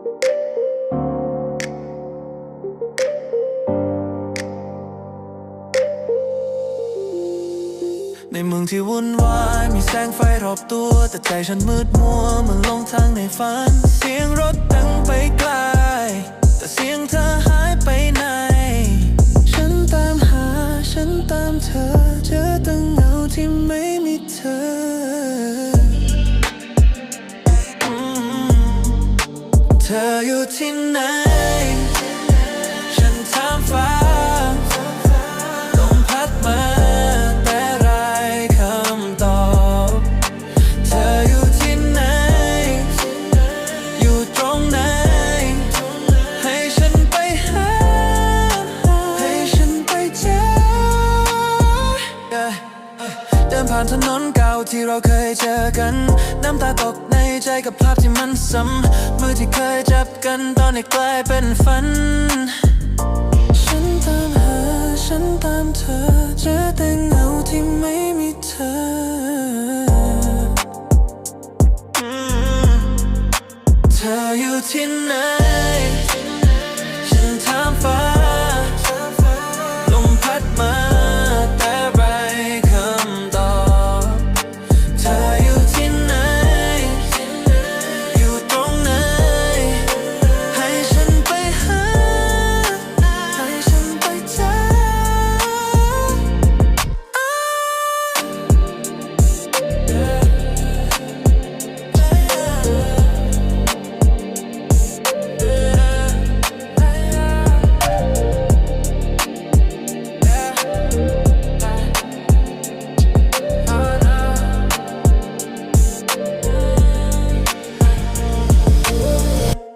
ในเมืองที่วุ่นวายมีแสงไฟรอบตัว แต่ใจฉันมืดมัวเหมือนลงทางในฝัน เสียงรถดังไปไกล แต่เสียงเธอหายไปไหน ฉันตามหาฉันตามเธอ เธออยู่ที่ไหน ผ่านถนนเก่าที่เราเคยเจอกัน น้ำตาตกในใจกับภาพที่มันซ้ำมือที่เคยจับกันตอนนี้กลายเป็นฝัน ฉันตามหา ฉันตามเธอ เจอแต่เงาที่ไม่มีเธอ เธออยู่ที่ไหน